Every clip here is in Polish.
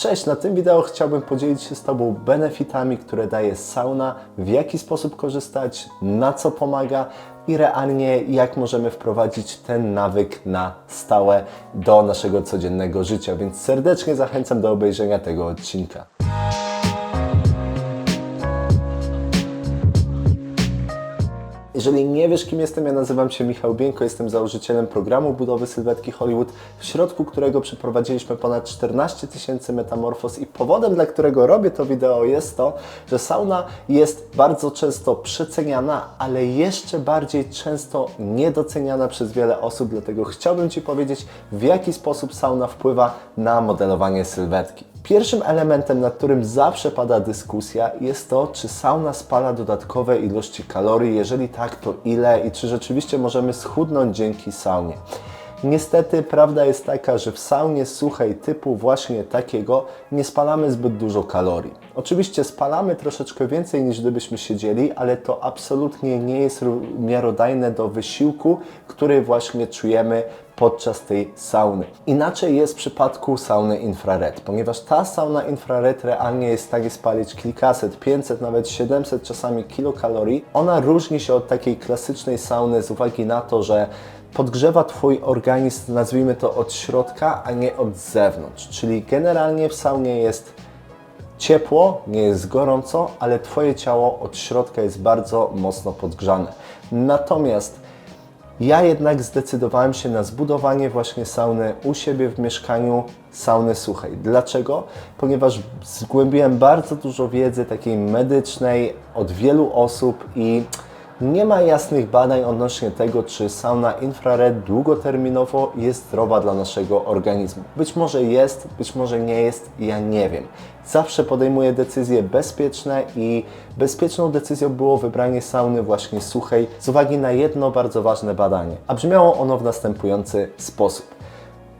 Cześć, na tym wideo chciałbym podzielić się z Tobą benefitami, które daje sauna, w jaki sposób korzystać, na co pomaga i realnie jak możemy wprowadzić ten nawyk na stałe do naszego codziennego życia. Więc serdecznie zachęcam do obejrzenia tego odcinka. Jeżeli nie wiesz, kim jestem, ja nazywam się Michał Bieńko, jestem założycielem programu budowy sylwetki Hollywood, w środku którego przeprowadziliśmy ponad 14 tysięcy metamorfoz i powodem, dla którego robię to wideo jest to, że sauna jest bardzo często przeceniana, ale jeszcze bardziej często niedoceniana przez wiele osób, dlatego chciałbym Ci powiedzieć, w jaki sposób sauna wpływa na modelowanie sylwetki. Pierwszym elementem, nad którym zawsze pada dyskusja, jest to, czy sauna spala dodatkowe ilości kalorii. Jeżeli tak, to ile i czy rzeczywiście możemy schudnąć dzięki saunie. Niestety prawda jest taka, że w saunie suchej typu właśnie takiego nie spalamy zbyt dużo kalorii. Oczywiście spalamy troszeczkę więcej niż gdybyśmy siedzieli, ale to absolutnie nie jest miarodajne do wysiłku, który właśnie czujemy podczas tej sauny. Inaczej jest w przypadku sauny infrared, ponieważ ta sauna infrared realnie jest w stanie spalić kilkaset, 500, nawet 700 czasami kilokalorii. Ona różni się od takiej klasycznej sauny z uwagi na to, że podgrzewa Twój organizm, nazwijmy to od środka, a nie od zewnątrz. Czyli generalnie w saunie jest ciepło, nie jest gorąco, ale Twoje ciało od środka jest bardzo mocno podgrzane. Natomiast ja jednak zdecydowałem się na zbudowanie właśnie sauny u siebie w mieszkaniu, sauny suchej. Dlaczego? Ponieważ zgłębiłem bardzo dużo wiedzy takiej medycznej od wielu osób i nie ma jasnych badań odnośnie tego, czy sauna infrared długoterminowo jest zdrowa dla naszego organizmu. Być może jest, być może nie jest, ja nie wiem. Zawsze podejmuję decyzje bezpieczne i bezpieczną decyzją było wybranie sauny właśnie suchej z uwagi na jedno bardzo ważne badanie. A brzmiało ono w następujący sposób.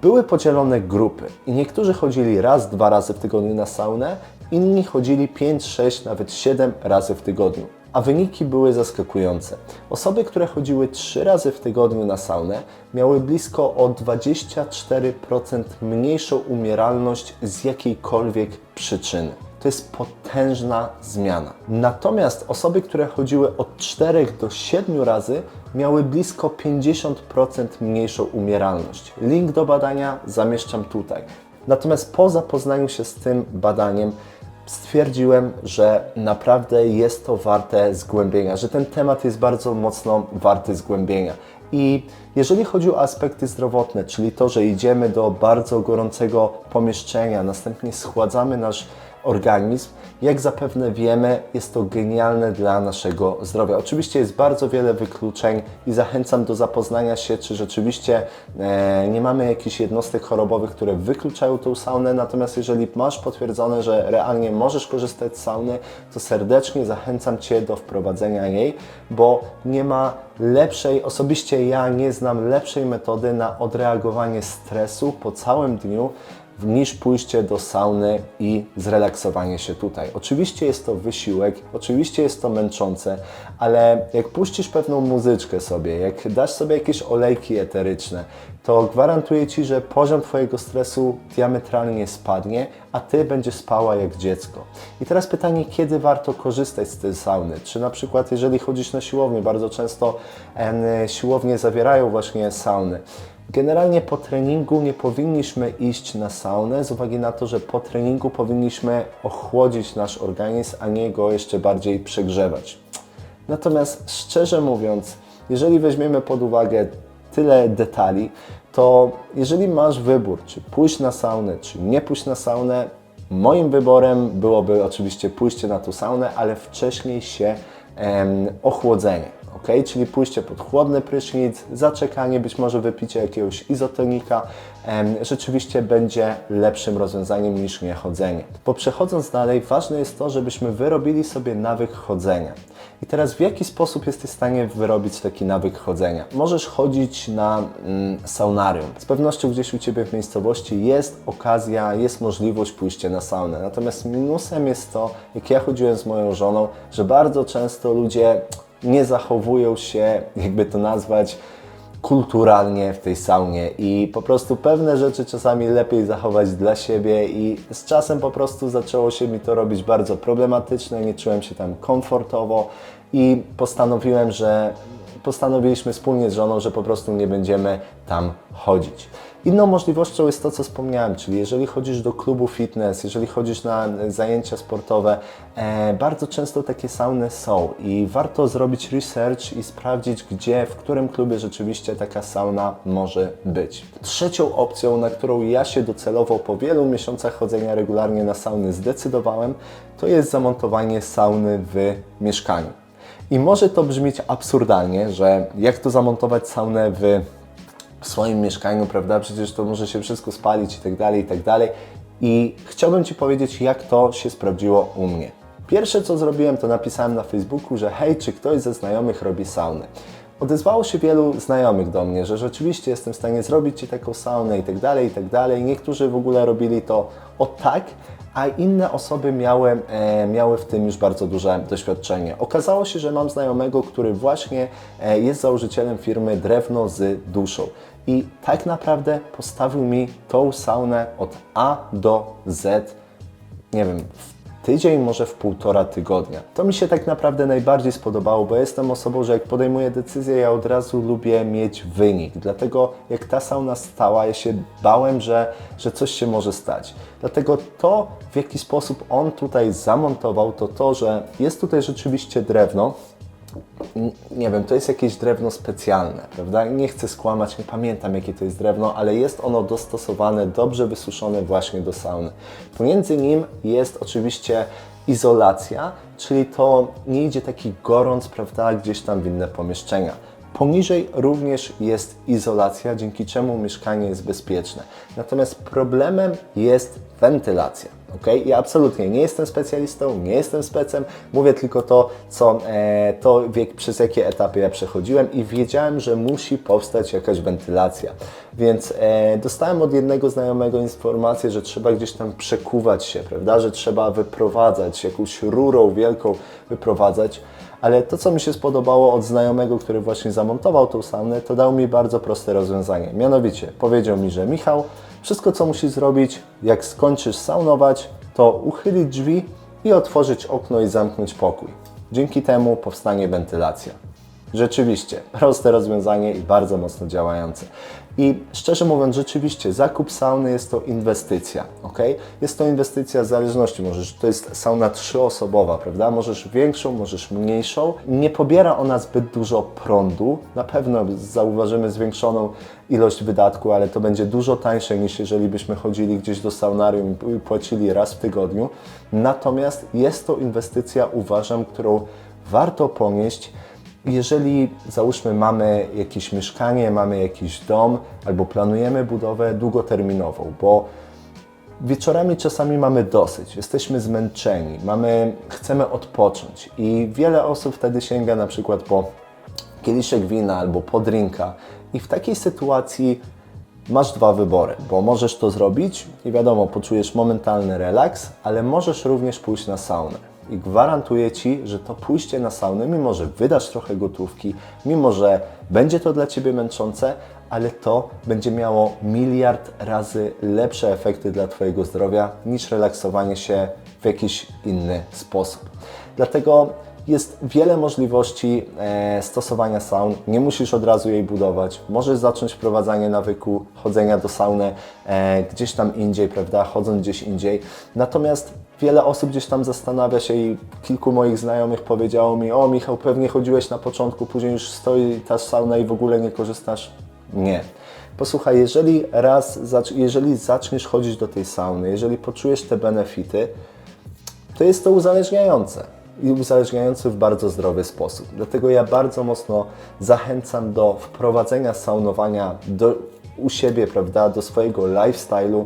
Były podzielone grupy i niektórzy chodzili raz, dwa razy w tygodniu na saunę, inni chodzili 5, 6, nawet 7 razy w tygodniu a wyniki były zaskakujące. Osoby, które chodziły 3 razy w tygodniu na saunę, miały blisko o 24% mniejszą umieralność z jakiejkolwiek przyczyny. To jest potężna zmiana. Natomiast osoby, które chodziły od 4 do 7 razy, miały blisko 50% mniejszą umieralność. Link do badania zamieszczam tutaj. Natomiast po zapoznaniu się z tym badaniem, stwierdziłem, że naprawdę jest to warte zgłębienia, że ten temat jest bardzo mocno warty zgłębienia. I jeżeli chodzi o aspekty zdrowotne, czyli to, że idziemy do bardzo gorącego pomieszczenia, następnie schładzamy nasz organizm. Jak zapewne wiemy, jest to genialne dla naszego zdrowia. Oczywiście jest bardzo wiele wykluczeń i zachęcam do zapoznania się, czy rzeczywiście e, nie mamy jakichś jednostek chorobowych, które wykluczają tą saunę. Natomiast jeżeli masz potwierdzone, że realnie możesz korzystać z sauny, to serdecznie zachęcam Cię do wprowadzenia jej, bo nie ma lepszej, osobiście ja nie znam lepszej metody na odreagowanie stresu po całym dniu niż pójście do sauny i zrelaksowanie się tutaj. Oczywiście jest to wysiłek, oczywiście jest to męczące, ale jak puścisz pewną muzyczkę sobie, jak dasz sobie jakieś olejki eteryczne, to gwarantuję Ci, że poziom Twojego stresu diametralnie spadnie, a Ty będziesz spała jak dziecko. I teraz pytanie, kiedy warto korzystać z tej sauny? Czy na przykład, jeżeli chodzisz na siłownię, bardzo często siłownie zawierają właśnie sauny. Generalnie po treningu nie powinniśmy iść na saunę z uwagi na to, że po treningu powinniśmy ochłodzić nasz organizm, a nie go jeszcze bardziej przegrzewać. Natomiast szczerze mówiąc, jeżeli weźmiemy pod uwagę tyle detali, to jeżeli masz wybór, czy pójść na saunę, czy nie pójść na saunę, moim wyborem byłoby oczywiście pójście na tą saunę, ale wcześniej się em, ochłodzenie ok? Czyli pójście pod chłodny prysznic, zaczekanie, być może wypicie jakiegoś izotonika, rzeczywiście będzie lepszym rozwiązaniem niż nie chodzenie. Bo przechodząc dalej, ważne jest to, żebyśmy wyrobili sobie nawyk chodzenia. I teraz w jaki sposób jesteś w stanie wyrobić taki nawyk chodzenia? Możesz chodzić na mm, saunarium. Z pewnością gdzieś u Ciebie w miejscowości jest okazja, jest możliwość pójścia na saunę. Natomiast minusem jest to, jak ja chodziłem z moją żoną, że bardzo często ludzie nie zachowują się, jakby to nazwać, kulturalnie w tej saunie i po prostu pewne rzeczy czasami lepiej zachować dla siebie i z czasem po prostu zaczęło się mi to robić bardzo problematyczne, nie czułem się tam komfortowo i postanowiłem, że postanowiliśmy wspólnie z żoną, że po prostu nie będziemy tam chodzić. Inną możliwością jest to, co wspomniałem, czyli jeżeli chodzisz do klubu fitness, jeżeli chodzisz na zajęcia sportowe, e, bardzo często takie sauny są i warto zrobić research i sprawdzić, gdzie, w którym klubie rzeczywiście taka sauna może być. Trzecią opcją, na którą ja się docelowo po wielu miesiącach chodzenia regularnie na sauny zdecydowałem, to jest zamontowanie sauny w mieszkaniu. I może to brzmieć absurdalnie, że jak to zamontować saunę w w swoim mieszkaniu, prawda? Przecież to może się wszystko spalić i tak dalej, i tak dalej. I chciałbym Ci powiedzieć, jak to się sprawdziło u mnie. Pierwsze, co zrobiłem, to napisałem na Facebooku, że hej, czy ktoś ze znajomych robi sauny. Odezwało się wielu znajomych do mnie, że rzeczywiście jestem w stanie zrobić Ci taką saunę i tak dalej, i tak dalej. Niektórzy w ogóle robili to o tak, a inne osoby miały, e, miały w tym już bardzo duże doświadczenie. Okazało się, że mam znajomego, który właśnie e, jest założycielem firmy Drewno z Duszą. I tak naprawdę postawił mi tą saunę od A do Z, nie wiem, w tydzień, może w półtora tygodnia. To mi się tak naprawdę najbardziej spodobało, bo jestem osobą, że jak podejmuję decyzję, ja od razu lubię mieć wynik. Dlatego jak ta sauna stała, ja się bałem, że, że coś się może stać. Dlatego to, w jaki sposób on tutaj zamontował, to to, że jest tutaj rzeczywiście drewno, nie wiem, to jest jakieś drewno specjalne, prawda? Nie chcę skłamać, nie pamiętam jakie to jest drewno, ale jest ono dostosowane, dobrze wysuszone właśnie do sauny. Pomiędzy nim jest oczywiście izolacja, czyli to nie idzie taki gorąc, prawda, gdzieś tam w inne pomieszczenia. Poniżej również jest izolacja, dzięki czemu mieszkanie jest bezpieczne. Natomiast problemem jest wentylacja. Ok? Ja absolutnie nie jestem specjalistą, nie jestem specem, mówię tylko to, co, e, to wiek, przez jakie etapy ja przechodziłem i wiedziałem, że musi powstać jakaś wentylacja. Więc e, dostałem od jednego znajomego informację, że trzeba gdzieś tam przekuwać się, prawda? Że trzeba wyprowadzać, jakąś rurą wielką wyprowadzać. Ale to, co mi się spodobało od znajomego, który właśnie zamontował tą saunę, to dał mi bardzo proste rozwiązanie. Mianowicie powiedział mi, że Michał, wszystko co musisz zrobić, jak skończysz saunować, to uchylić drzwi i otworzyć okno i zamknąć pokój. Dzięki temu powstanie wentylacja. Rzeczywiście, proste rozwiązanie i bardzo mocno działające. I szczerze mówiąc, rzeczywiście zakup sauny jest to inwestycja, ok? Jest to inwestycja w zależności, możesz, to jest sauna trzyosobowa, prawda? Możesz większą, możesz mniejszą. Nie pobiera ona zbyt dużo prądu, na pewno zauważymy zwiększoną ilość wydatku, ale to będzie dużo tańsze niż jeżeli byśmy chodzili gdzieś do saunarium i płacili raz w tygodniu. Natomiast jest to inwestycja, uważam, którą warto ponieść, jeżeli załóżmy mamy jakieś mieszkanie, mamy jakiś dom albo planujemy budowę długoterminową, bo wieczorami czasami mamy dosyć, jesteśmy zmęczeni, mamy, chcemy odpocząć i wiele osób wtedy sięga na przykład po kieliszek wina albo po drinka i w takiej sytuacji masz dwa wybory, bo możesz to zrobić i wiadomo, poczujesz momentalny relaks, ale możesz również pójść na saunę i gwarantuję Ci, że to pójście na saunę, mimo że wydasz trochę gotówki, mimo że będzie to dla Ciebie męczące, ale to będzie miało miliard razy lepsze efekty dla Twojego zdrowia niż relaksowanie się w jakiś inny sposób. Dlatego jest wiele możliwości e, stosowania saun. Nie musisz od razu jej budować. Możesz zacząć wprowadzanie nawyku chodzenia do sauny e, gdzieś tam indziej, prawda? Chodząc gdzieś indziej. Natomiast wiele osób gdzieś tam zastanawia się i kilku moich znajomych powiedziało mi: O, Michał, pewnie chodziłeś na początku, później już stoi ta sauna i w ogóle nie korzystasz. Nie. Posłuchaj, jeżeli raz, jeżeli zaczniesz chodzić do tej sauny, jeżeli poczujesz te benefity, to jest to uzależniające i uzależniający w bardzo zdrowy sposób. Dlatego ja bardzo mocno zachęcam do wprowadzenia saunowania do, u siebie, prawda, do swojego lifestyle'u.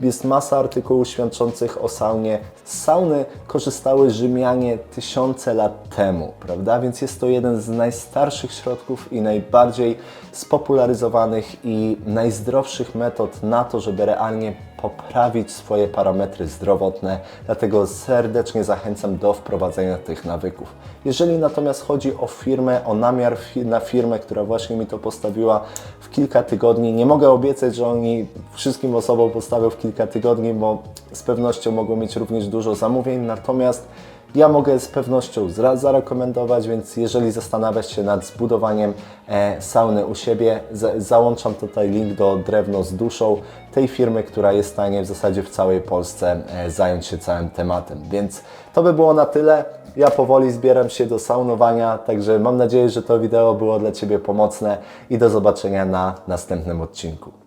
Jest masa artykułów świadczących o saunie. Z sauny korzystały Rzymianie tysiące lat temu, prawda? Więc jest to jeden z najstarszych środków i najbardziej spopularyzowanych i najzdrowszych metod na to, żeby realnie poprawić swoje parametry zdrowotne, dlatego serdecznie zachęcam do wprowadzenia tych nawyków. Jeżeli natomiast chodzi o firmę, o namiar na firmę, która właśnie mi to postawiła w kilka tygodni, nie mogę obiecać, że oni wszystkim osobom postawią w kilka tygodni, bo z pewnością mogą mieć również dużo zamówień, natomiast ja mogę z pewnością zarekomendować, więc jeżeli zastanawiasz się nad zbudowaniem e, sauny u siebie, za- załączam tutaj link do Drewno z duszą, tej firmy, która jest w stanie w zasadzie w całej Polsce e, zająć się całym tematem. Więc to by było na tyle. Ja powoli zbieram się do saunowania, także mam nadzieję, że to wideo było dla Ciebie pomocne i do zobaczenia na następnym odcinku.